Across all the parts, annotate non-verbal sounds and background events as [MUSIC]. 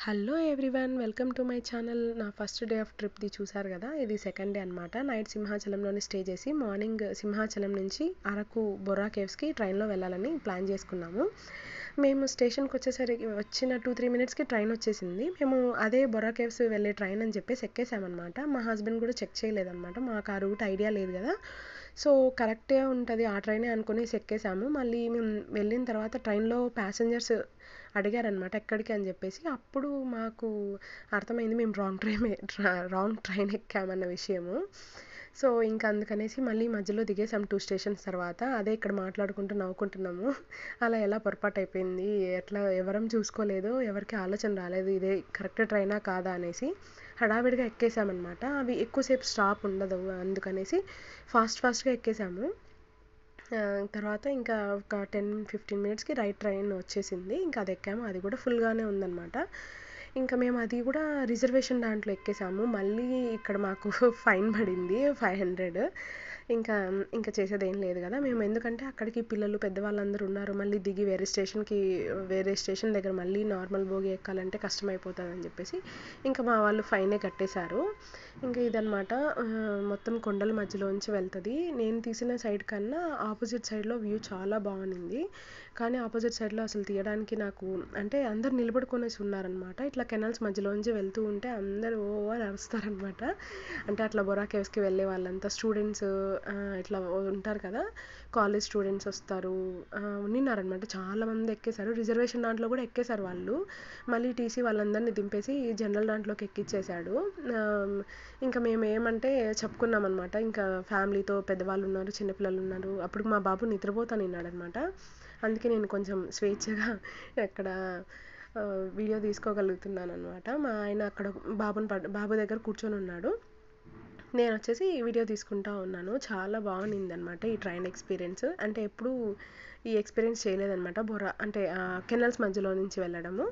Hello everyone welcome to my channel. నా first day of ట్రిప్ది చూసారు కదా? ఇది సెకండ్ డే అనమాట నైట్ సింహాచలంలోనే స్టే చేసి మార్నింగ్ సింహాచలం నుంచి అరకు బొర్రా కేవ్స్కి ట్రైన్లో వెళ్ళాలని ప్లాన్ చేసుకున్నాము. మేము స్టేషన్కి వచ్చేసరికి వచ్చిన టూ త్రీ మినిట్స్కి ట్రైన్ వచ్చేసింది. మేము అదే బొర్రా కేవ్స్ వెళ్ళే ట్రైన్ అని చెప్పేసి ఎక్కేసామన్నమాట. మా హస్బెండ్ కూడా చెక్ చేయలేదన్నమాట. మాకు ఆ రూట్ ఐడియా లేదు కదా. సో కరెక్టే ఉంటుంది ఆ ట్రైనే అనుకునేసి ఎక్కేసాము. మళ్ళీ మేము వెళ్ళిన తర్వాత ట్రైన్లో ప్యాసింజర్స్ అడిగారనమాట ఎక్కడికి అని చెప్పేసి. అప్పుడు మాకు అర్థమైంది మేము రాంగ్ ట్రైన్ రాంగ్ ట్రైన్ ఎక్కామన్న విషయము. సో ఇంకా అందుకనేసి మళ్ళీ మధ్యలో దిగేసాం టూ స్టేషన్స్ తర్వాత. అదే ఇక్కడ మాట్లాడుకుంటూ నవ్వుకుంటున్నాము. అలా ఎలా పొరపాటు అయిపోయింది ఎట్లా ఎవరం చూసుకోలేదు ఎవరికి ఆలోచన రాలేదు ఇదే కరెక్ట్ ట్రైనా కాదా అనేసి హడావిడిగా ఎక్కేసామన్నమాట అవి ఎక్కువసేపు స్టాప్ ఉండదు అందుకనేసి ఫాస్ట్ ఫాస్ట్గా ఎక్కేసాము తర్వాత ఇంకా ఒక టెన్ ఫిఫ్టీన్ మినిట్స్కి రైట్ ట్రైన్ వచ్చేసింది. ఇంకా అది ఎక్కాము. అది కూడా ఫుల్గానే ఉందన్నమాట. ఇంకా మేము అది కూడా రిజర్వేషన్ దాంట్లో ఎక్కేసాము. మళ్ళీ ఇక్కడ మాకు [LAUGHS] ఫైన్ పడింది ఫైవ్ హండ్రెడ్ ఇంకా ఇంకా చేసేది ఏం లేదు కదా. మేము ఎందుకంటే అక్కడికి పిల్లలు పెద్దవాళ్ళందరూ ఉన్నారు. మళ్ళీ దిగి వేరే స్టేషన్కి వేరే స్టేషన్ దగ్గర మళ్ళీ నార్మల్ భోగి ఎక్కాలంటే కష్టమైపోతుంది అని చెప్పేసి ఇంకా మా వాళ్ళు ఫైనే కట్టేశారు. ఇంకా ఇదనమాట మొత్తం కొండల మధ్యలోంచి వెళ్తుంది. నేను తీసిన సైడ్ కన్నా ఆపోజిట్ సైడ్లో వ్యూ చాలా బాగుంది. కానీ ఆపోజిట్ సైడ్లో అసలు తీయడానికి నాకు అంటే అందరు నిలబడుకొనేసి ఉన్నారనమాట ఇట్లా కెనాల్స్ మధ్యలోంచి వెళ్తూ ఉంటే అందరూ ఓ అని అరుస్తారనమాట అంటే అట్లా బొరా కేవ్స్కి వెళ్ళే వాళ్ళంతా స్టూడెంట్స్ ఇట్లా ఉంటారు కదా కాలేజ్ స్టూడెంట్స్ వస్తారు ఉన్నారనమాట చాలామంది ఎక్కేశారు. రిజర్వేషన్ దాంట్లో కూడా ఎక్కేశారు వాళ్ళు. మళ్ళీ టీసీ వాళ్ళందరినీ దింపేసి జనరల్ దాంట్లోకి ఎక్కిచ్చేశాడు. ఇంకా మేము ఏమంటే చెప్పుకున్నామన్నమాట. ఇంకా ఫ్యామిలీతో పెద్దవాళ్ళు ఉన్నారు చిన్నపిల్లలు ఉన్నారు. అప్పుడు మా బాబు నిద్రపోతాను విన్నాడనమాట అందుకే నేను కొంచెం స్వేచ్ఛగా అక్కడ వీడియో తీసుకోగలుగుతున్నాను అనమాట మా ఆయన అక్కడ బాబుని బాబు దగ్గర కూర్చొని ఉన్నాడు. నేను వచ్చేసి వీడియో తీసుకుంటా ఉన్నాను. చాలా బాగుంది అనమాట ఈ ట్రైన్ ఎక్స్పీరియన్స్. అంటే ఎప్పుడు ఈ ఎక్స్పీరియన్స్ చేయలేదన్నమాట. బొర్రా అంటే కెనల్స్ మధ్యలో నుంచి వెళ్ళడము.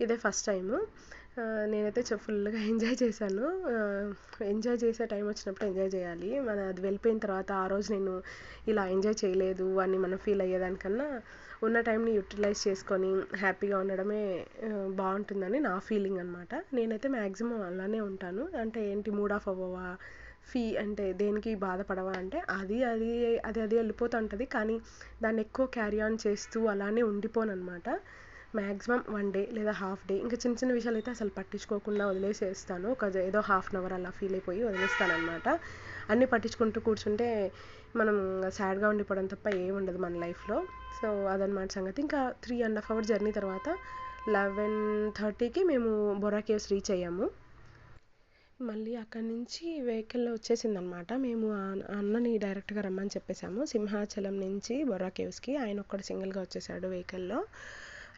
ఇదే ఫస్ట్ టైము. నేనైతే ఫుల్గా ఎంజాయ్ చేశాను. ఎంజాయ్ చేసే టైం వచ్చినప్పుడు ఎంజాయ్ చేయాలి. మన అది వెళ్ళిపోయిన తర్వాత ఆ రోజు నేను ఇలా ఎంజాయ్ చేయలేదు అని మనం ఫీల్ అయ్యేదానికన్నా ఉన్న టైంని యూటిలైజ్ చేసుకొని హ్యాపీగా ఉండడమే బాగుంటుందని నా ఫీలింగ్ అనమాట నేనైతే మ్యాక్సిమం అలానే ఉంటాను. అంటే ఏంటి మూడ్ ఆఫ్ అవ్వవా? ఫీ అంటే దేనికి బాధపడవా అంటే అది అది అది అది వెళ్ళిపోతూ ఉంటుంది కానీ దాన్ని ఎక్కువ క్యారీ ఆన్ చేస్తూ అలానే ఉండిపోను అనమాట మ్యాక్సిమం వన్ డే లేదా హాఫ్ డే. ఇంకా చిన్న చిన్న విషయాలు అయితే అసలు పట్టించుకోకుండా వదిలేసేస్తాను. ఒక ఏదో హాఫ్ అన్ అవర్ అలా ఫీల్ అయిపోయి వదిలేస్తాను అనమాట అన్నీ పట్టించుకుంటూ కూర్చుంటే మనం సాడ్గా ఉండిపోవడం తప్ప ఏముండదు ఉండదు మన లైఫ్లో. సో అదనమాట సంగతి. ఇంకా three and half hour journey తర్వాత లెవెన్ థర్టీకి మేము బొరా కేవ్స్ రీచ్ అయ్యాము. మళ్ళీ అక్కడి నుంచి వెహికల్ వచ్చేసింది అనమాట మేము అన్నని డైరెక్ట్గా రమ్మని చెప్పేశాము. సింహాచలం నుంచి బొర్రా కేవ్స్కి. ఆయన ఒక్కడు సింగిల్గా వచ్చేసాడు వెహికల్లో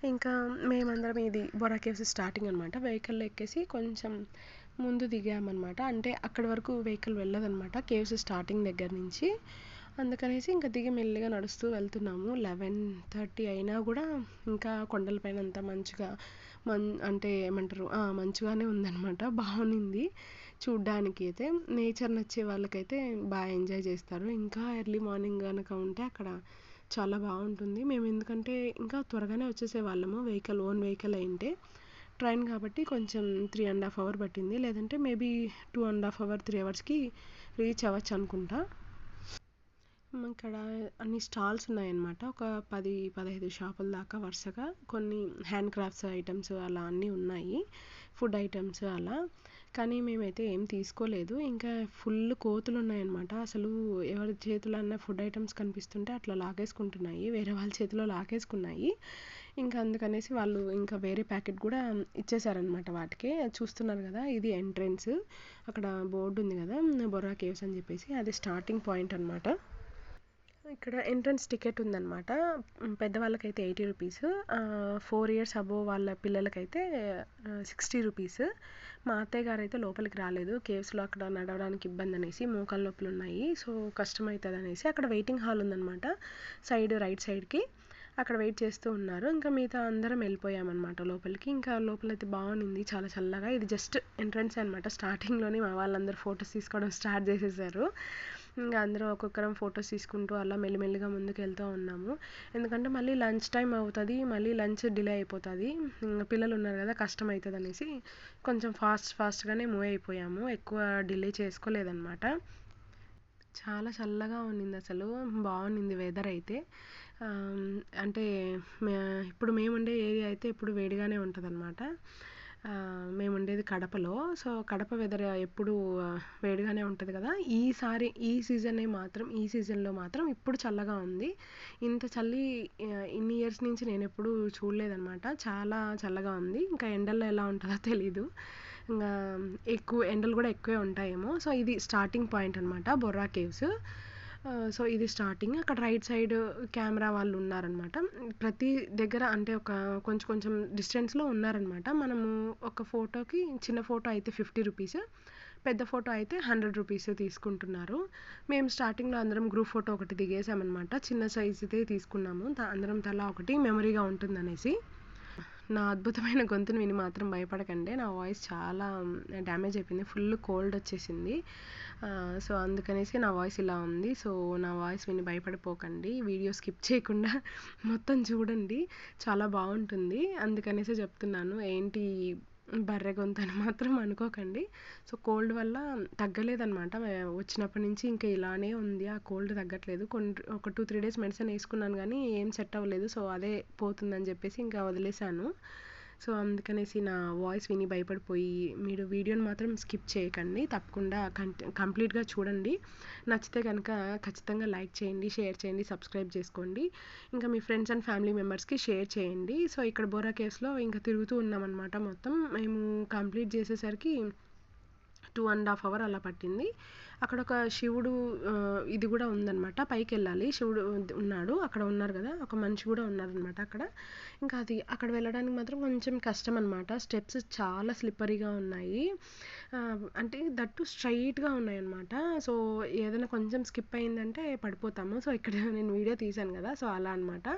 ఇంకా మేమందరం ఇది బొర్రా కేవ్స్ స్టార్టింగ్ అనమాట వెహికల్లో ఎక్కేసి కొంచెం ముందు దిగామన్నమాట. అంటే అక్కడి వరకు వెహికల్ వెళ్ళదనమాట కేవ్స్ స్టార్టింగ్ దగ్గర నుంచి. అందుకనేసి ఇంకా దిగి మెల్లిగా నడుస్తూ వెళ్తున్నాము. లెవెన్ థర్టీ అయినా కూడా ఇంకా కొండలపైన అంతా మంచిగా మన్ అంటే ఏమంటారు మంచిగానే ఉందన్నమాట. బాగుంది చూడ్డానికి అయితే. నేచర్ నచ్చే వాళ్ళకైతే బాగా ఎంజాయ్ చేస్తారు. ఇంకా ఎర్లీ మార్నింగ్ కనుక ఉంటే అక్కడ చాలా బాగుంటుంది. మేము ఎందుకంటే ఇంకా త్వరగానే వచ్చేసే వాళ్ళము. వెహికల్ ఓన్ వెహికల్ అయింటే ట్రైన్ కాబట్టి కొంచెం త్రీ అండ్ హాఫ్ అవర్ పట్టింది. లేదంటే maybe two and half hour three అవర్స్కి రీచ్ అవ్వచ్చు అనుకుంటా. ఇక్కడ అన్ని స్టాల్స్ ఉన్నాయన్నమాట. ఒక పది పదహైదు షాపుల దాకా వరుసగా కొన్ని హ్యాండ్ క్రాఫ్ట్స్ ఐటమ్స్ అలా అన్నీ ఉన్నాయి. ఫుడ్ ఐటమ్స్ అలా. కానీ మేమైతే ఏం తీసుకోలేదు. ఇంకా ఫుల్ కోతులు ఉన్నాయన్నమాట అసలు ఎవరి చేతిలో అన్న ఫుడ్ ఐటమ్స్ కనిపిస్తుంటే అట్లా లాగేసుకుంటున్నాయి. వేరే వాళ్ళ చేతిలో లాగేసుకున్నాయి. ఇంకా అందుకనేసి వాళ్ళు ఇంకా వేరే ప్యాకెట్ కూడా ఇచ్చేసారనమాట వాటికి. చూస్తున్నారు కదా ఇది ఎంట్రెన్స్. అక్కడ బోర్డు ఉంది కదా బొర్రా కేవ్స్ అని చెప్పేసి. అది స్టార్టింగ్ పాయింట్ అనమాట ఇక్కడ ఎంట్రన్స్ టికెట్ ఉందన్నమాట. పెద్దవాళ్ళకైతే eighty rupees. Four years above వాళ్ళ పిల్లలకైతే సిక్స్టీ రూపీస్. మా అత్తయ్య గారు అయితే లోపలికి రాలేదు. కేవ్స్లో అక్కడ నడవడానికి ఇబ్బంది అనేసి మోకాల నొప్పులు ఉన్నాయి. సో కష్టం అవుతుంది అనేసి అక్కడ వెయిటింగ్ హాల్ ఉందన్నమాట. సైడ్ రైట్ సైడ్కి. అక్కడ వెయిట్ చేస్తూ ఉన్నారు. ఇంకా మిగతా అందరం వెళ్ళిపోయామన్నమాట లోపలికి. ఇంకా లోపలైతే బాగుంది చాలా చల్లగా. ఇది జస్ట్ ఎంట్రన్స్ అనమాట స్టార్టింగ్లోనే మా వాళ్ళందరూ ఫొటోస్ తీసుకోవడం స్టార్ట్ చేసేసారు. ఇంకా అందరూ ఒక్కొక్కరం ఫొటోస్ తీసుకుంటూ అలా మెల్లిమెల్లిగా ముందుకు వెళ్తూ ఉన్నాము. ఎందుకంటే మళ్ళీ లంచ్ టైం అవుతుంది మళ్ళీ లంచ్ డిలే అయిపోతుంది. ఇంకా పిల్లలు ఉన్నారు కదా కష్టం అవుతుంది అనేసి కొంచెం ఫాస్ట్ ఫాస్ట్గానే మూవ్ అయిపోయాము. ఎక్కువ డిలే చేసుకోలేదన్నమాట. చాలా చల్లగా ఉన్నింది అసలు. బాగుంది వెదర్ అయితే. అంటే ఇప్పుడు మేము ఉండే ఏరియా అయితే ఇప్పుడు వేడిగానే ఉంటుంది అనమాట మేము ఉండేది కడపలో. సో కడప వెదర్ ఎప్పుడు వేడిగానే ఉంటుంది కదా. ఈసారి ఈ సీజనే మాత్రం ఈ సీజన్లో మాత్రం ఇప్పుడు చల్లగా ఉంది. ఇంత చలి ఇన్ని ఇయర్స్ నుంచి నేను ఎప్పుడు చూడలేదన్నమాట. చాలా చల్లగా ఉంది. ఇంకా ఎండల్లో ఎలా ఉంటుందో తెలీదు. ఇంకా ఎక్కువ ఎండలు కూడా ఎక్కువే ఉంటాయేమో. సో ఇది స్టార్టింగ్ పాయింట్ అనమాట బొర్రా కేవ్స్. సో ఇది స్టార్టింగ్. అక్కడ రైట్ సైడ్ కెమెరా వాళ్ళు ఉన్నారనమాట ప్రతి దగ్గర అంటే ఒక కొంచెం కొంచెం డిస్టెన్స్లో ఉన్నారనమాట మనము ఒక ఫోటోకి చిన్న ఫోటో అయితే ఫిఫ్టీ రూపీస్ పెద్ద ఫోటో అయితే హండ్రెడ్ రూపీస్ తీసుకుంటున్నారు. మేము స్టార్టింగ్లో అందరం గ్రూప్ ఫోటో ఒకటి దిగేసామన్నమాట. చిన్న సైజుదే తీసుకున్నాము. అందరం తలా ఒకటి మెమరీగా ఉంటుందనేసి. నా అద్భుతమైన గొంతుని విని మాత్రం భయపడకండి. నా వాయిస్ చాలా డ్యామేజ్ అయిపోయింది. ఫుల్ కోల్డ్ వచ్చేసింది. సో అందుకనేసి నా వాయిస్ ఇలా ఉంది. సో నా వాయిస్ విని భయపడిపోకండి. వీడియో స్కిప్ చేయకుండా మొత్తం చూడండి. చాలా బాగుంటుంది. అందుకనేసి చెప్తున్నాను. ఏంటి బర్రె గొంతు అని [LAUGHS] మాత్రం అనుకోకండి. సో కోల్డ్ వల్ల తగ్గలేదనమాట వచ్చినప్పటి నుంచి ఇంకా ఇలానే ఉంది. ఆ కోల్డ్ తగ్గట్లేదు. కొన్ని ఒక టూ త్రీ డేస్ మెడిసిన్ వేసుకున్నాను కానీ ఏం సెట్ అవ్వలేదు. సో అదే పోతుందని చెప్పేసి ఇంకా వదిలేశాను. సో అందుకనేసి నా వాయిస్ విని భయపడిపోయి మీరు వీడియోని మాత్రం స్కిప్ చేయకండి. తప్పకుండా కంప్లీట్గా చూడండి. నచ్చితే కనుక ఖచ్చితంగా లైక్ చేయండి షేర్ చేయండి సబ్స్క్రైబ్ చేసుకోండి. ఇంకా మీ ఫ్రెండ్స్ అండ్ ఫ్యామిలీ మెంబర్స్కి షేర్ చేయండి. సో ఇక్కడ బోరా కేవ్స్లో ఇంకా తిరుగుతూ ఉన్నామన్నమాట మొత్తం. మేము కంప్లీట్ చేసేసరికి టూ అండ్ హాఫ్ అవర్ అలా పట్టింది. అక్కడ ఒక శివుడు ఇది కూడా ఉందన్నమాట. పైకి వెళ్ళాలి శివుడు ఉన్నాడు. అక్కడ ఉన్నారు కదా. ఒక మనిషి కూడా ఉన్నారనమాట అక్కడ. ఇంకా అది అక్కడ వెళ్ళడానికి మాత్రం కొంచెం కష్టం అనమాట స్టెప్స్ చాలా స్లిప్పరీగా ఉన్నాయి. అంటే దట్టు స్ట్రైట్గా ఉన్నాయి అనమాట సో ఏదైనా కొంచెం స్కిప్ అయిందంటే పడిపోతాము. సో ఇక్కడ నేను వీడియో తీశాను కదా. సో అలా అనమాట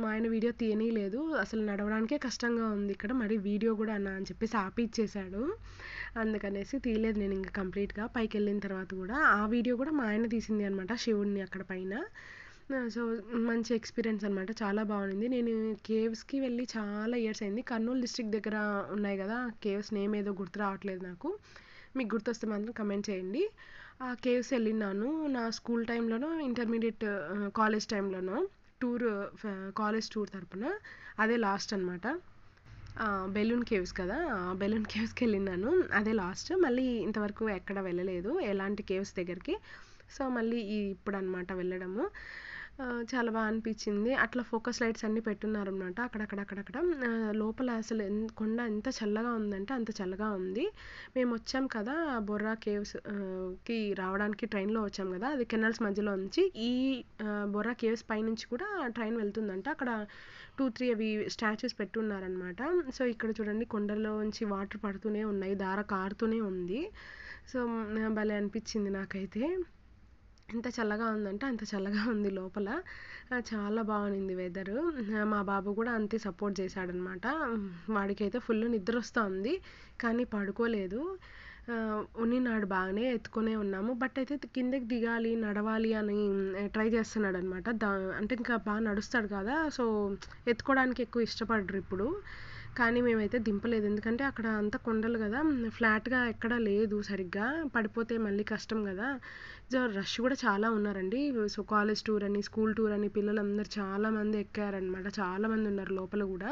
మా ఆయన వీడియో తీయనీయలేదు అసలు నడవడానికే కష్టంగా ఉంది ఇక్కడ. మరి వీడియో కూడా అన్నా అని చెప్పేసి ఆపిచ్చేశాడు. అందుకనేసి తీయలేదు నేను ఇంకా కంప్లీట్గా. పైకి వెళ్ళిన తర్వాత కూడా ఆ వీడియో కూడా మా ఆయన తీసింది అనమాట శివుడిని అక్కడ పైన. సో మంచి ఎక్స్పీరియన్స్ అనమాట చాలా బాగుంది. నేను కేవ్స్కి వెళ్ళి చాలా ఇయర్స్ అయింది. కర్నూలు డిస్ట్రిక్ట్ దగ్గర ఉన్నాయి కదా కేవ్స్ నేమ్ ఏదో గుర్తు రావట్లేదు నాకు. మీకు గుర్తొస్తే మాత్రం కమెంట్ చేయండి. ఆ కేవ్స్ వెళ్ళినాను నా స్కూల్ టైంలోనో ఇంటర్మీడియట్ కాలేజ్ టైంలోనో. టూర్ కాలేజ్ టూర్ తరపున అదే లాస్ట్ అనమాట బెలూన్ కేవ్స్ కదా బెలూన్ కేవ్స్కి వెళ్ళినాను అదే లాస్ట్. మళ్ళీ ఇంతవరకు ఎక్కడ వెళ్ళలేదు. ఎలాంటి కేవ్స్ దగ్గరికి. సో మళ్ళీ ఇప్పుడు అనమాట వెళ్ళడము. చాలా బాగా అనిపించింది. అట్లా ఫోకస్ లైట్స్ అన్నీ పెట్టున్నారనమాట అక్కడక్కడక్కడక్కడ. లోపల అసలు కొండ ఎంత చల్లగా ఉందంటే అంత చల్లగా ఉంది. మేము వచ్చాం కదా బొర్రా కేవ్స్కి రావడానికి ట్రైన్లో వచ్చాం కదా అది కెనాల్స్ మధ్యలో నుంచి ఈ బొర్రా కేవ్స్ పైనుంచి కూడా ట్రైన్ వెళ్తుందంట. అక్కడ టూ త్రీ అవి స్టాచ్యూస్ పెట్టున్నారనమాట సో ఇక్కడ చూడండి కొండల్లోంచి వాటర్ పడుతూనే ఉన్నాయి దార కారుతూనే ఉంది. సో భలే అనిపించింది నాకైతే. ఎంత చల్లగా ఉందంటే అంత చల్లగా ఉంది లోపల. చాలా బాగుంది వెదరు మా బాబు కూడా అంతే సపోర్ట్ చేశాడనమాట. వాడికైతే ఫుల్ నిద్ర వస్తూ ఉంది కానీ పడుకోలేదు. ఉన్నినాడు బాగానే ఎత్తుకునే ఉన్నాము. బట్ అయితే కిందకి దిగాలి నడవాలి అని ట్రై చేస్తున్నాడు అనమాట దా అంటే ఇంకా బాగా నడుస్తాడు కదా సో ఎత్తుకోవడానికి ఎక్కువ ఇష్టపడరు ఇప్పుడు. కానీ మేమైతే దింపలేదు. ఎందుకంటే అక్కడ అంతా కొండలు కదా ఫ్లాట్గా ఎక్కడా లేదు సరిగ్గా. పడిపోతే మళ్ళీ కష్టం కదా. రష్ కూడా చాలా ఉన్నారండి. సో కాలేజ్ టూర్ అని స్కూల్ టూర్ అని పిల్లలందరూ చాలామంది ఎక్కారనమాట చాలామంది ఉన్నారు లోపల కూడా.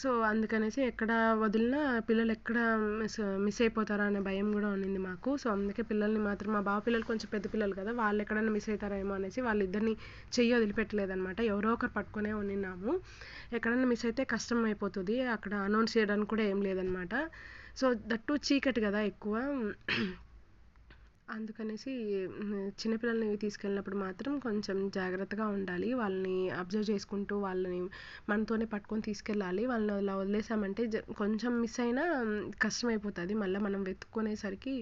సో అందుకనేసి ఎక్కడ వదిలినా పిల్లలు ఎక్కడ మిస్ మిస్ అయిపోతారా అనే భయం కూడా ఉండింది మాకు. సో అందుకే పిల్లల్ని మాత్రం మా బావ పిల్లలు కొంచెం పెద్ద పిల్లలు కదా వాళ్ళు ఎక్కడైనా మిస్ అవుతారేమో అనేసి వాళ్ళిద్దరిని చెయ్యి వదిలిపెట్టలేదు అనమాట ఎవరో ఒకరు పట్టుకునే ఉన్నాము ఎక్కడైనా మిస్ అయితే కష్టం అయిపోతుంది. అక్కడ అనౌన్స్ చేయడానికి కూడా ఏం లేదనమాట సో దట్టు చీకటి కదా ఎక్కువ. అందుకనేసి చిన్నపిల్లల్ని తీసుకెళ్ళినప్పుడు మాత్రం కొంచెం జాగ్రత్తగా ఉండాలి. వాళ్ళని అబ్జర్వ్ చేసుకుంటూ వాళ్ళని మనతోనే పట్టుకొని తీసుకెళ్ళాలి. వాళ్ళని అలా వదిలేసామంటే కొంచెం మిస్ అయినా కష్టమైపోతుంది. మళ్ళీ మనం వెతుక్కునేసరికి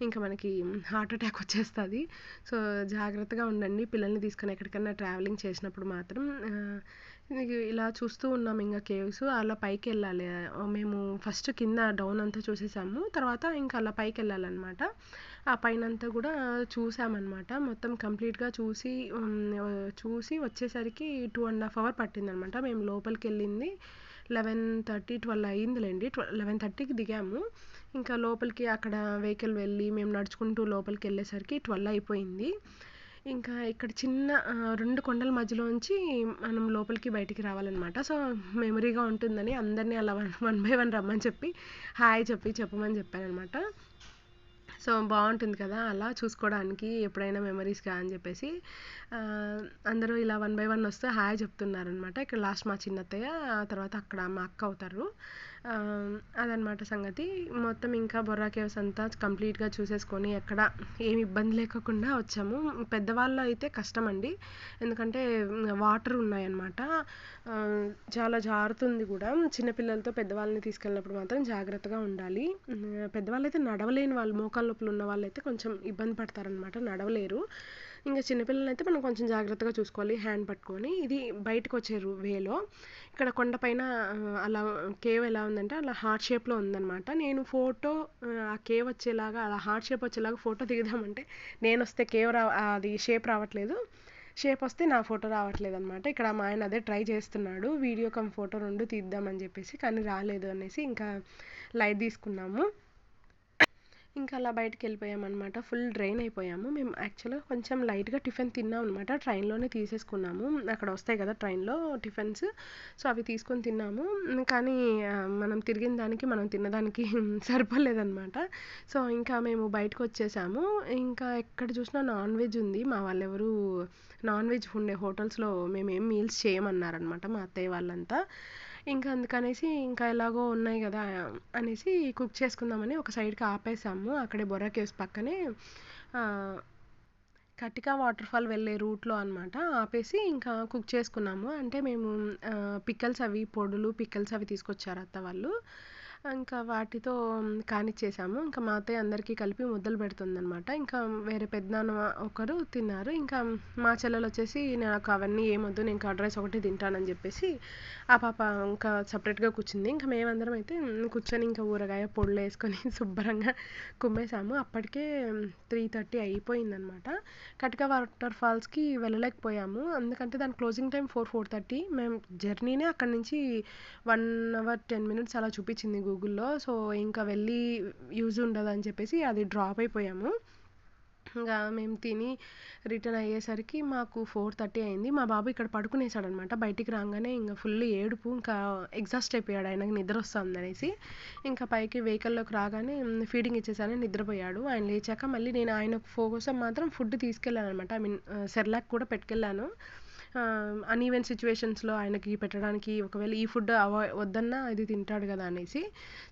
ఇంకా మనకి హార్ట్ అటాక్ వచ్చేస్తుంది. సో జాగ్రత్తగా ఉండండి. పిల్లల్ని తీసుకొని ఎక్కడికైనా ట్రావెలింగ్ చేసినప్పుడు మాత్రం ఇలా చూస్తూ ఉన్నాం ఇంకా కేవ్స్. అలా పైకి వెళ్ళాలి మేము ఫస్ట్ కింద డౌన్ అంతా చూసేసాము. తర్వాత ఇంకా అలా పైకి వెళ్ళాలన్నమాట ఆ పైన అంతా కూడా చూసామన్నమాట. మొత్తం కంప్లీట్గా చూసి చూసి వచ్చేసరికి టూ అండ్ హాఫ్ అవర్ పట్టిందనమాట మేము లోపలికి వెళ్ళింది లెవెన్ థర్టీ ట్వెల్వ్ అయ్యిందిలేండి లెవెన్ థర్టీకి దిగాము. ఇంకా లోపలికి అక్కడ వెహికల్ వెళ్ళి మేము నడుచుకుంటూ లోపలికి వెళ్ళేసరికి ట్వెల్వ్ అయిపోయింది. ఇంకా ఇక్కడ చిన్న రెండు కొండల మధ్యలోంచి మనం లోపలికి బయటికి రావాలన్నమాట. సో మెమరీగా ఉంటుందని అందరినీ అలా వన్ వన్ బై వన్ రమ్మని చెప్పి హాయ్ చెప్పి చెప్పమని చెప్పానమాట సో బాగుంటుంది కదా అలా చూసుకోవడానికి ఎప్పుడైనా మెమరీస్గా అని చెప్పేసి. అందరూ ఇలా వన్ బై వన్ వస్తే హాయ్ చెప్తున్నారనమాట ఇక్కడ లాస్ట్ మా చిన్నత్తయ్య ఆ తర్వాత అక్కడ మా అక్క అవుతారు. అదనమాట సంగతి. మొత్తం ఇంకా బొర్రా కేవ్స్ అంతా కంప్లీట్గా చూసేసుకొని ఎక్కడ ఏమి ఇబ్బంది లేకుండా వచ్చాము. పెద్దవాళ్ళు అయితే కష్టం అండి ఎందుకంటే వాటర్ ఉన్నాయన్నమాట. చాలా జారుతుంది కూడా. చిన్నపిల్లలతో పెద్దవాళ్ళని తీసుకెళ్ళినప్పుడు మాత్రం జాగ్రత్తగా ఉండాలి. పెద్దవాళ్ళు అయితే నడవలేని వాళ్ళు మోకాళ్ళ నొప్పులు ఉన్న వాళ్ళు అయితే కొంచెం ఇబ్బంది పడతారనమాట నడవలేరు. ఇంకా చిన్నపిల్లలైతే అయితే మనం కొంచెం జాగ్రత్తగా చూసుకోవాలి హ్యాండ్ పట్టుకొని. ఇది బయటకు వచ్చే వేలో. ఇక్కడ కొండపైన అలా కేవ్ ఎలా ఉందంటే అలా హార్ట్ షేప్లో ఉందన్నమాట. నేను ఫోటో ఆ కేవ్ వచ్చేలాగా అలా హార్ట్ షేప్ వచ్చేలాగా ఫోటో దిగుదామంటే నేను వస్తే కేవ్ రా అది షేప్ రావట్లేదు. షేప్ వస్తే నా ఫోటో రావట్లేదు అనమాట ఇక్కడ మా ఆయన అదే ట్రై చేస్తున్నాడు వీడియో కమ్ ఫోటో రెండు తీద్దామని చెప్పేసి కానీ రాలేదు అనేసి ఇంకా లైట్ తీసుకున్నాము. ఇంకా అలా బయటికి వెళ్ళిపోయామన్నమాట. ఫుల్ డ్రైన్ అయిపోయాము. మేము యాక్చువల్గా కొంచెం లైట్గా టిఫిన్ తిన్నాం అనమాట ట్రైన్లోనే తీసేసుకున్నాము. అక్కడ వస్తాయి కదా ట్రైన్లో టిఫిన్స్. సో అవి తీసుకొని తిన్నాము. కానీ మనం తిరిగిన దానికి మనం తిన్నదానికి [LAUGHS] సరిపోలేదన్నమాట. సో ఇంకా మేము బయటకు వచ్చేసాము. ఇంకా ఎక్కడ చూసినా నాన్ వెజ్ ఉంది. మా వాళ్ళెవరు నాన్ వెజ్ ఉండే హోటల్స్లో మేము ఏం మీల్స్ చేయమన్నారనమాట మా అత్తయ్య వాళ్ళంతా. ఇంకా అందుకనేసి ఇంకా ఎలాగో ఉన్నాయి కదా అనేసి కుక్ చేసుకుందామని ఒక సైడ్కి ఆపేసాము. అక్కడే బొర్రా కేవ్స్ పక్కనే కటికా వాటర్ ఫాల్ వెళ్ళే రూట్లో అనమాట ఆపేసి ఇంకా కుక్ చేసుకున్నాము. అంటే మేము పిక్కల్స్ అవి పొడులు పిక్కల్స్ అవి తీసుకొచ్చారు అత్త వాళ్ళు. ఇంకా వాటితో కానిచ్చేసాము. ఇంకా మా అత్తయ్య అందరికీ కలిపి ముద్దలు పెడుతుందనమాట ఇంకా వేరే పెద్దనాన్న ఒకరు తిన్నారు. ఇంకా మా చెల్లెలు వచ్చేసి నాకు అవన్నీ ఏమొద్దు నేను కర్డ్ రైస్ ఒకటి తింటానని చెప్పేసి ఆ పాప ఇంకా సపరేట్గా కూర్చుంది. ఇంకా మేమందరం అయితే కూర్చొని ఇంకా ఊరగాయ పొడులు వేసుకొని [LAUGHS] శుభ్రంగా కుమ్మేసాము. అప్పటికే త్రీ థర్టీ అయిపోయిందనమాట కటిక వాటర్ ఫాల్స్కి వెళ్ళలేకపోయాము. ఎందుకంటే దాని closing time four four thirty. మేము జర్నీనే అక్కడి నుంచి వన్ అవర్ టెన్ మినిట్స్ అలా చూపించింది గూగుల్లో. సో ఇంకా వెళ్ళి యూజ్ ఉండదు అని చెప్పేసి అది డ్రాప్ అయిపోయాము. ఇంకా మేము తిని రిటర్న్ అయ్యేసరికి మాకు ఫోర్ థర్టీ అయింది. మా బాబు ఇక్కడ పడుకునేసాడు అనమాట బయటికి రాగానే ఇంకా ఫుల్ ఏడుపు ఇంకా ఎగ్జాస్ట్ అయిపోయాడు. ఆయనకి నిద్ర వస్తుంది అనేసి. ఇంకా పైకి వెహికల్లోకి రాగానే ఫీడింగ్ ఇచ్చేసాను. నిద్రపోయాడు. ఆయన లేచాక మళ్ళీ నేను ఆయన కోసం మాత్రం ఫుడ్ తీసుకెళ్ళాను అనమాట ఐ మీన్ సెర్లాక్ కూడా పెట్టుకెళ్ళాను. అన్ఈవెన్ సిచ్యువేషన్స్లో ఆయనకి పెట్టడానికి ఒకవేళ ఈ ఫుడ్ అవా వద్దన్నా ఇది తింటాడు కదా అనేసి.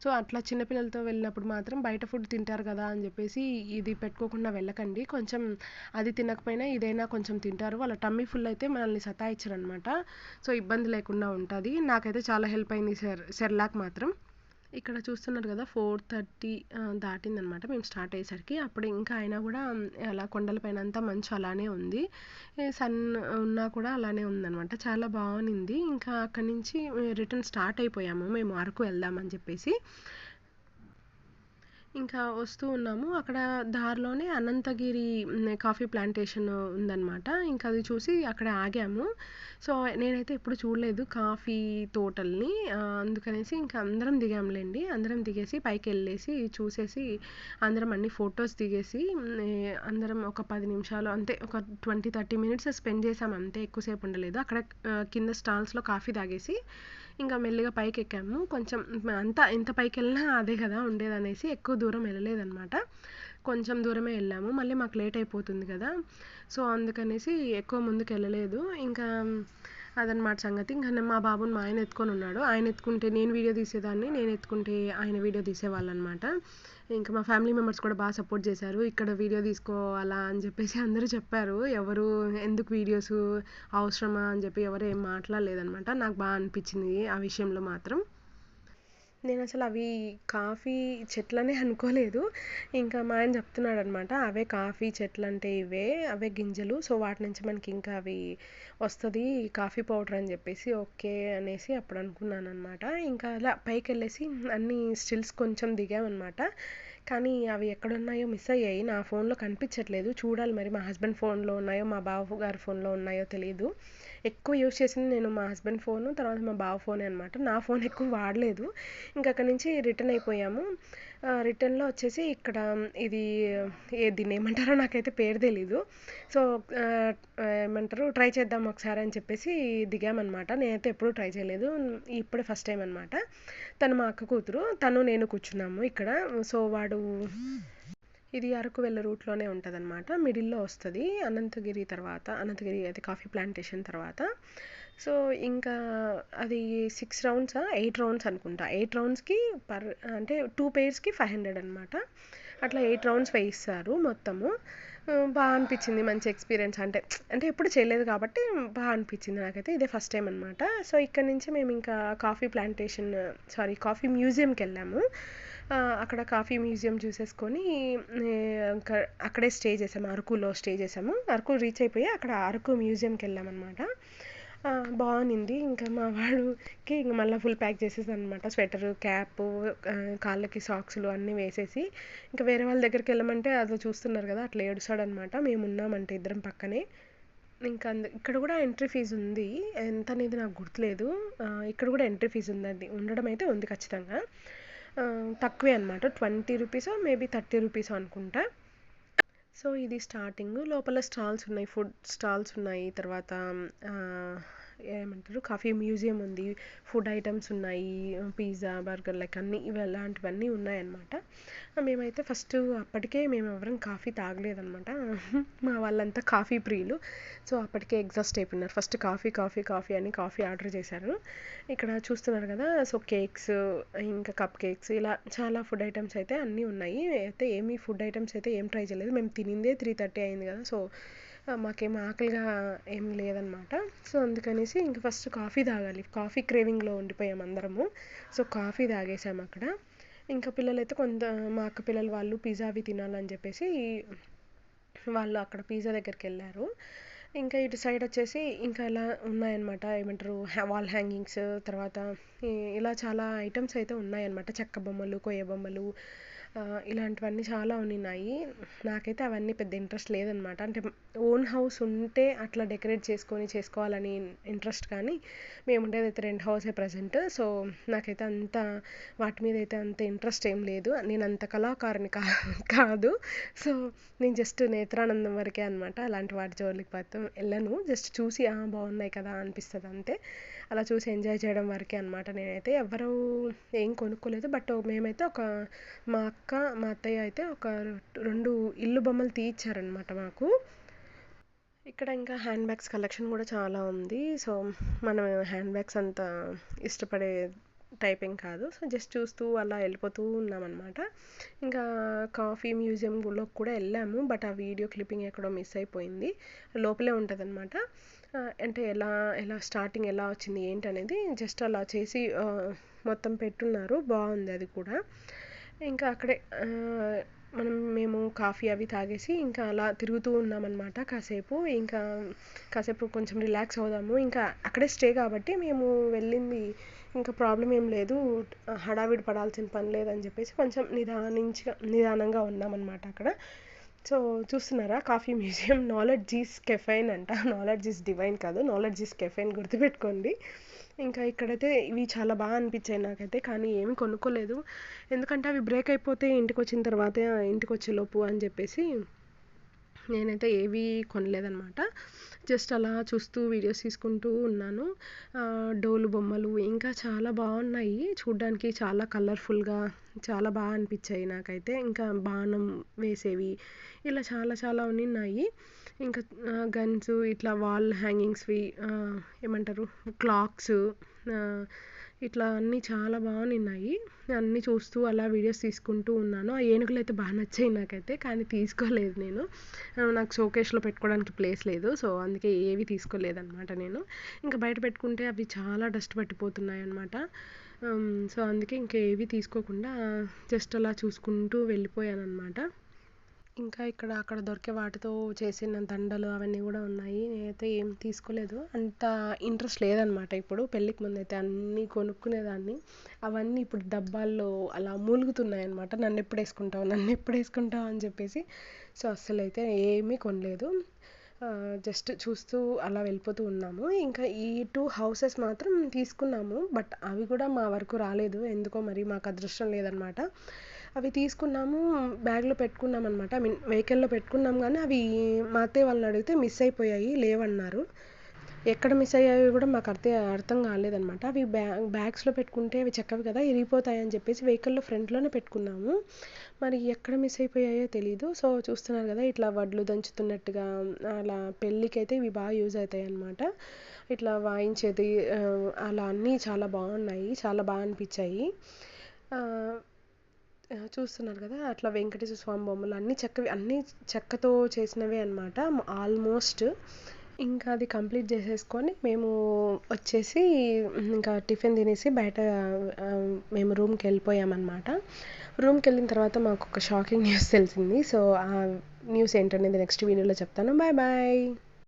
సో అట్లా చిన్నపిల్లలతో వెళ్ళినప్పుడు మాత్రం బయట ఫుడ్ తింటారు కదా అని చెప్పేసి ఇది పెట్టుకోకుండా వెళ్ళకండి. కొంచెం అది తినకపోయినా ఇదైనా కొంచెం తింటారు. వాళ్ళ టమ్మీ ఫుల్ అయితే మనల్ని సతాయించరు అనమాట సో ఇబ్బంది లేకుండా ఉంటుంది. నాకైతే చాలా హెల్ప్ అయింది సెర్. సెర్లాక్ మాత్రం. ఇక్కడ చూస్తున్నారు కదా ఫోర్ థర్టీ దాటిందనమాట. మేము స్టార్ట్ అయ్యేసరికి. అప్పుడు ఇంకా అయినా కూడా అలా కొండలపైన అంతా మంచు అలానే ఉంది. సన్ ఉన్నా కూడా అలానే ఉందనమాట. చాలా బాగుంది ఇంకా అక్కడి నుంచి రిటర్న్ స్టార్ట్ అయిపోయాము. మేము అరకు వెళ్దామని చెప్పేసి. ఇంకా వస్తూ ఉన్నాము. అక్కడ దారిలోనే అనంతగిరి కాఫీ ప్లాంటేషన్ ఉందన్నమాట. ఇంకా అది చూసి అక్కడ ఆగాము. సో నేనైతే ఎప్పుడు చూడలేదు కాఫీ తోటల్ని. అందుకనేసి ఇంకా అందరం దిగాంలేండి. అందరం దిగేసి పైకి వెళ్ళేసి చూసేసి అందరం అన్ని ఫొటోస్ దిగేసి అందరం ఒక పది నిమిషాలు అంతే ఒక ట్వంటీ థర్టీ మినిట్స్ స్పెండ్ చేసాం. అంతే ఎక్కువసేపు ఉండలేదు. అక్కడ కింద స్టాల్స్లో కాఫీ తాగేసి ఇంకా మెల్లిగా పైకి ఎక్కాము కొంచెం అంతా ఎంత పైకి వెళ్ళినా అదే కదా ఉండేది అనేసి ఎక్కువ దూరం వెళ్ళలేదన్నమాట. కొంచెం దూరమే వెళ్ళాము. మళ్ళీ మాకు లేట్ అయిపోతుంది కదా. సో అందుకనేసి ఎక్కువ ముందుకు వెళ్ళలేదు ఇంకా అదనమాట సంగతి. ఇంకా మా బాబుని మా ఆయన ఎత్తుకొని ఉన్నాడు. ఆయన ఎత్తుకుంటే నేను వీడియో తీసేదాన్ని నేను ఎత్తుకుంటే ఆయన వీడియో తీసేవాళ్ళు అనమాట ఇంకా మా ఫ్యామిలీ మెంబర్స్ కూడా బాగా సపోర్ట్ చేశారు. ఇక్కడ వీడియో తీసుకోవాలా అని చెప్పేసి అందరూ చెప్పారు. ఎవరు ఎందుకు వీడియోస్ అవసరమా అని చెప్పి ఎవరు ఏం మాట్లాడలేదనమాట. నాకు బాగా అనిపించింది ఆ విషయంలో మాత్రం. నేను అసలు అవి కాఫీ చెట్లనే అనుకోలేదు. ఇంకా మా ఆయన చెప్తున్నాడు అనమాట అవే కాఫీ చెట్లు అంటే ఇవే అవే గింజలు సో వాటి నుంచి మనకి ఇంకా అవి వస్తుంది కాఫీ పౌడర్ అని చెప్పేసి ఓకే అనేసి అప్పుడు అనుకున్నాను అనమాట ఇంకా అలా పైకి వెళ్ళేసి అన్ని స్టిల్స్ కొంచెం దిగామన్నమాట కానీ అవి ఎక్కడున్నాయో మిస్ అయ్యాయి. నా ఫోన్లో కనిపించట్లేదు. చూడాలి మరి మా హస్బెండ్ ఫోన్లో ఉన్నాయో మా బావ గారి ఫోన్లో ఉన్నాయో తెలియదు ఎక్కువ యూజ్ చేసింది నేను మా హస్బెండ్ ఫోను తర్వాత మా బావ ఫోనే అనమాట నా ఫోన్ ఎక్కువ వాడలేదు. ఇంకా అక్కడి నుంచి రిటర్న్ అయిపోయాము. రిటర్న్లో వచ్చేసి ఇక్కడ ఇది ఏ దీన్ని ఏమంటారో నాకైతే పేరు తెలీదు. సో ఏమంటారు ట్రై చేద్దాం ఒకసారి అని చెప్పేసి దిగామన్నమాట. నేనైతే ఎప్పుడూ ట్రై చేయలేదు. ఇప్పుడే ఫస్ట్ టైం అనమాట తను మా అక్క కూతురు తను నేను కూర్చున్నాము ఇక్కడ. సో వాడు ఇది అరకు వెళ్ళే రూట్లోనే ఉంటుంది అనమాట మిడిల్లో వస్తుంది. అనంతగిరి తర్వాత అనంతగిరి అది కాఫీ ప్లాంటేషన్ తర్వాత. సో ఇంకా అది సిక్స్ రౌండ్సా ఎయిట్ రౌండ్స్ అనుకుంటా. ఎయిట్ రౌండ్స్కి పర్ అంటే టూ పేర్స్కి ఫైవ్ హండ్రెడ్ అనమాట అట్లా ఎయిట్ రౌండ్స్ వేయిస్తారు మొత్తము. బాగా అనిపించింది. మంచి ఎక్స్పీరియన్స్ అంటే అంటే ఎప్పుడు చేయలేదు కాబట్టి బాగా అనిపించింది నాకైతే. ఇదే ఫస్ట్ టైం అనమాట సో ఇక్కడ నుంచి మేము ఇంకా కాఫీ ప్లాంటేషన్ సారీ కాఫీ మ్యూజియంకి వెళ్ళాము. అక్కడ కాఫీ మ్యూజియం చూసేసుకొని ఇంకా అక్కడే స్టే చేసాము అరకులో స్టే చేసాము. అరకు రీచ్ అయిపోయి అక్కడ అరకు మ్యూజియంకి వెళ్ళామన్నమాట. బాగుంది. ఇంకా మా వాడికి ఇంక మళ్ళీ ఫుల్ ప్యాక్ చేసేసాను అనమాట స్వెటర్ క్యాప్ కాళ్ళకి సాక్స్లు అన్నీ వేసేసి ఇంకా వేరే వాళ్ళ దగ్గరికి వెళ్ళమంటే అది చూస్తున్నారు కదా అట్లా ఏడుస్తాడనమాట మేము ఉన్నామంటే ఇద్దరం పక్కనే. ఇంకా అందు ఇక్కడ కూడా ఎంట్రీ ఫీజు ఉంది. ఎంత అనేది నాకు గుర్తులేదు. ఇక్కడ కూడా ఎంట్రీ ఫీజు ఉంది అది ఉండడం అయితే ఉంది ఖచ్చితంగా. తక్కువే అనమాట ట్వంటీ రూపీసో మేబీ థర్టీ రూపీసో అనుకుంటా. సో ఇది స్టార్టింగ్. లోపల స్టాల్స్ ఉన్నాయి ఫుడ్ స్టాల్స్ ఉన్నాయి తర్వాత ఏమంటారు కాఫీ మ్యూజియం ఉంది ఫుడ్ ఐటమ్స్ ఉన్నాయి పిజ్జా బర్గర్ లైక్ అన్నీ ఇవి అలాంటివన్నీ ఉన్నాయన్నమాట. మేమైతే ఫస్ట్ అప్పటికే మేము ఎవరం కాఫీ తాగలేదన్నమాట. [LAUGHS] మా వాళ్ళంతా కాఫీ ప్రియులు. సో అప్పటికే ఎగ్జాస్ట్ అయిపోయినారు. ఫస్ట్ కాఫీ కాఫీ కాఫీ అని కాఫీ ఆర్డర్ చేశారు. ఇక్కడ చూస్తున్నారు కదా సో కేక్స్ ఇంకా కప్ కేక్స్ ఇలా చాలా ఫుడ్ ఐటమ్స్ అయితే అన్నీ ఉన్నాయి. అయితే ఏమీ ఫుడ్ ఐటమ్స్ అయితే ఏం ట్రై చేయలేదు. మేము తినిందే త్రీ థర్టీ అయింది కదా సో మాకేం ఆకలిగా ఏం లేదనమాట. సో అందుకనేసి ఇంక ఫస్ట్ కాఫీ తాగాలి. కాఫీ క్రేవింగ్లో ఉండిపోయాం అందరము. సో కాఫీ తాగేసాం అక్కడ. ఇంకా పిల్లలైతే కొంత మా అక్క పిల్లలు వాళ్ళు పిజ్జా అవి తినాలని చెప్పేసి వాళ్ళు అక్కడ పిజ్జా దగ్గరికి వెళ్ళారు. ఇంకా ఇటు సైడ్ వచ్చేసి ఇంకా ఇలా ఉన్నాయన్నమాట. ఏమంటారు వాల్ హ్యాంగింగ్స్ తర్వాత ఇలా చాలా ఐటమ్స్ అయితే ఉన్నాయన్నమాట. చెక్క బొమ్మలు కొయ్య బొమ్మలు ఇలాంటివన్నీ చాలా ఉన్నాయి నాకైతే అవన్నీ పెద్ద ఇంట్రెస్ట్ లేదనమాట. అంటే ఓన్ హౌస్ ఉంటే అట్లా డెకరేట్ చేసుకొని చేసుకోవాలని ఇంట్రెస్ట్ కానీ మేము ఉండేది అయితే రెంట్ హౌసే ప్రజెంట్. సో నాకైతే అంత వాటి మీద అయితే అంత ఇంట్రెస్ట్ ఏం లేదు. నేను అంత కళాకారుని కా కాదు. సో నేను జస్ట్ నేత్రానందం వరకే అనమాట. అలాంటి వాటి జోలికి మాత్రం వెళ్ళను. జస్ట్ చూసి బాగున్నాయి కదా అనిపిస్తుంది అంతే. అలా చూసి ఎంజాయ్ చేయడం వరకే అనమాట నేనైతే. ఎవరు ఏం కొనుక్కోలేదు. బట్ మేమైతే ఒక మా అక్క మా అత్తయ్య అయితే ఒక రెండు ఇల్లు బొమ్మలు తీయించారనమాట మాకు. ఇక్కడ ఇంకా హ్యాండ్ బ్యాగ్స్ కలెక్షన్ కూడా చాలా ఉంది. సో మనం హ్యాండ్ బ్యాగ్స్ అంత ఇష్టపడే టైపింగ్ కాదు. సో జస్ట్ చూస్తూ అలా వెళ్ళిపోతూ ఉన్నామన్నమాట. ఇంకా కాఫీ మ్యూజియంలో కూడా వెళ్ళాము. బట్ ఆ వీడియో క్లిప్పింగ్ ఎక్కడో మిస్ అయిపోయింది. లోపలే ఉంటుంది అనమాట అంటే ఎలా ఎలా స్టార్టింగ్ ఎలా వచ్చింది ఏంటనేది జస్ట్ అలా చేసి మొత్తం పెట్టున్నారు. బాగుంది అది కూడా. ఇంకా అక్కడే మనం మేము కాఫీ అవి తాగేసి ఇంకా అలా తిరుగుతూ ఉన్నామన్నమాట కాసేపు. ఇంకా కాసేపు కొంచెం రిలాక్స్ అవుదాము. ఇంకా అక్కడే స్టే కాబట్టి మేము వెళ్ళింది. ఇంకా ప్రాబ్లం ఏం లేదు. హడావిడి పడాల్సిన పని లేదని చెప్పేసి కొంచెం నిదానించగా నిదానంగా ఉన్నామన్నమాట అక్కడ. సో చూస్తున్నారా? Coffee museum knowledge is caffeine అంట. [LAUGHS] నాలెడ్జ్ ఈస్ డివైన్ కాదు. నాలెడ్జ్ ఈస్ కెఫైన్ గుర్తుపెట్టుకోండి. ఇంకా ఇక్కడైతే ఇవి చాలా బాగా అనిపించాయి నాకైతే కానీ ఏమీ కొనుక్కోలేదు. ఎందుకంటే అవి బ్రేక్ అయిపోతే ఇంటికి వచ్చిన తర్వాత ఇంటికి వచ్చేలోపు అని చెప్పేసి నేనైతే ఏవి కొనలేదనమాట జస్ట్ అలా చూస్తూ వీడియోస్ తీసుకుంటూ ఉన్నాను. డోలు బొమ్మలు ఇంకా చాలా బాగున్నాయి. చూడ్డానికి చాలా కలర్ఫుల్గా చాలా బాగా అనిపించాయి నాకైతే. ఇంకా బాణం వేసేవి ఇలా చాలా చాలా ఉన్నాయి ఇంకా గన్స్ ఇట్లా వాల్ హ్యాంగింగ్స్వి ఏమంటారు? క్లాక్స్ ఇట్లా అన్నీ చాలా బాగున్నాయి అన్నీ చూస్తూ అలా వీడియోస్ తీసుకుంటూ ఉన్నాను. ఆ ఏనుగులు అయితే బాగా నచ్చాయి నాకైతే కానీ తీసుకోలేదు నేను. నాకు షోకేస్లో పెట్టుకోవడానికి ప్లేస్ లేదు సో అందుకే ఏవి తీసుకోలేదన్నమాట నేను. ఇంకా బయట పెట్టుకుంటే అవి చాలా డస్ట్ పట్టిపోతున్నాయి అన్నమాట. సో అందుకే ఇంకా ఏవి తీసుకోకుండా జస్ట్ అలా చూసుకుంటూ వెళ్ళిపోయాను అనమాట ఇంకా ఇక్కడ అక్కడ దొరికే వాటితో చేసిన దండలు అవన్నీ కూడా ఉన్నాయి. నేనైతే ఏం తీసుకోలేదు. అంత ఇంట్రెస్ట్ లేదనమాట ఇప్పుడు. పెళ్ళికి ముందైతే అన్నీ కొనుక్కునేదాన్ని. అవన్నీ ఇప్పుడు డబ్బాల్లో అలా మూలుగుతున్నాయి అనమాట నన్ను ఎప్పుడు వేసుకుంటావు నన్ను ఎప్పుడు వేసుకుంటావు అని చెప్పేసి. సో అస్సలు అయితే ఏమీ కొనలేదు. జస్ట్ చూస్తూ అలా వెళ్ళిపోతూ ఉన్నాము. ఇంకా ఈ టూ హౌసెస్ మాత్రం తీసుకున్నాము. బట్ అవి కూడా మా వరకు రాలేదు. ఎందుకో మరి మాకు అదృష్టం లేదనమాట అవి తీసుకున్నాము బ్యాగ్లో పెట్టుకున్నాం అనమాట ఐ మీన్ వెహికల్లో పెట్టుకున్నాం కానీ అవి మా అత్తయ్య వాళ్ళని అడిగితే మిస్ అయిపోయాయి లేవన్నారు. ఎక్కడ మిస్ అయ్యాయో కూడా మాకు అర్థం అర్థం కాలేదనమాట అవి బ్యా బ్యాగ్స్లో పెట్టుకుంటే అవి చెక్కవి కదా ఇరిగిపోతాయి అని చెప్పేసి వెహికల్లో ఫ్రంట్లోనే పెట్టుకున్నాము. మరి ఎక్కడ మిస్ అయిపోయాయో తెలీదు. సో చూస్తున్నారు కదా ఇట్లా వడ్లు దంచుతున్నట్టుగా అలా పెళ్ళికైతే ఇవి బాగా యూజ్ అవుతాయి అనమాట ఇట్లా వాయించేది అలా అన్నీ చాలా బాగున్నాయి చాలా బాగా అనిపించాయి. చూస్తున్నారు కదా అట్లా వెంకటేశ్వర స్వామి బొమ్మలు అన్నీ చెక్కవి అన్నీ చెక్కతో చేసినవే అనమాట ఆల్మోస్ట్. ఇంకా అది కంప్లీట్ చేసేసుకొని మేము వచ్చేసి ఇంకా టిఫిన్ తినేసి బయట మేము రూమ్కి వెళ్ళిపోయామన్నమాట. రూమ్కి వెళ్ళిన తర్వాత మాకు ఒక షాకింగ్ న్యూస్ తెలిసింది. సో ఆ న్యూస్ ఏంటనేది నెక్స్ట్ వీడియోలో చెప్తాను. Bye bye